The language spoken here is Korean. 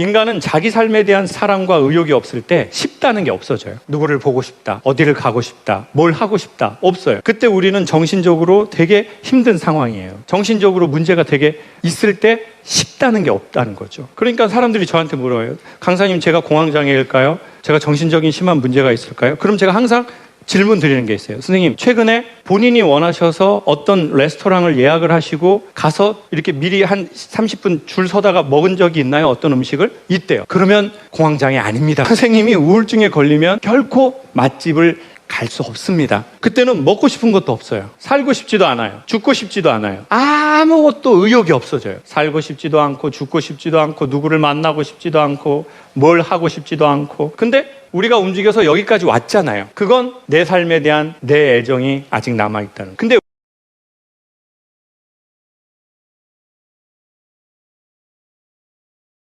인간은 자기 삶에 대한 사랑과 의욕이 없을 때 쉽다는 게 없어져요. 누구를 보고 싶다, 어디를 가고 싶다, 뭘 하고 싶다, 없어요. 그때 우리는 정신적으로 되게 힘든 상황이에요. 정신적으로 문제가 되게 있을 때 쉽다는 게 없다는 거죠. 그러니까 사람들이 저한테 물어요. 강사님, 제가 공황장애일까요? 제가 정신적인 심한 문제가 있을까요? 그럼 제가 항상 질문 드리는 게 있어요. 선생님, 최근에 본인이 원하셔서 어떤 레스토랑을 예약을 하시고 가서 이렇게 미리 한 30분 줄 서다가 먹은 적이 있나요? 어떤 음식을? 있대요. 그러면 공황장애 아닙니다. 선생님이 우울증에 걸리면 결코 맛집을 갈 수 없습니다. 그때는 먹고 싶은 것도 없어요. 살고 싶지도 않아요. 죽고 싶지도 않아요. 아무것도 의욕이 없어져요. 살고 싶지도 않고 죽고 싶지도 않고 누구를 만나고 싶지도 않고 뭘 하고 싶지도 않고. 근데 우리가 움직여서 여기까지 왔잖아요. 그건 내 삶에 대한 내 애정이 아직 남아 있다는. 근데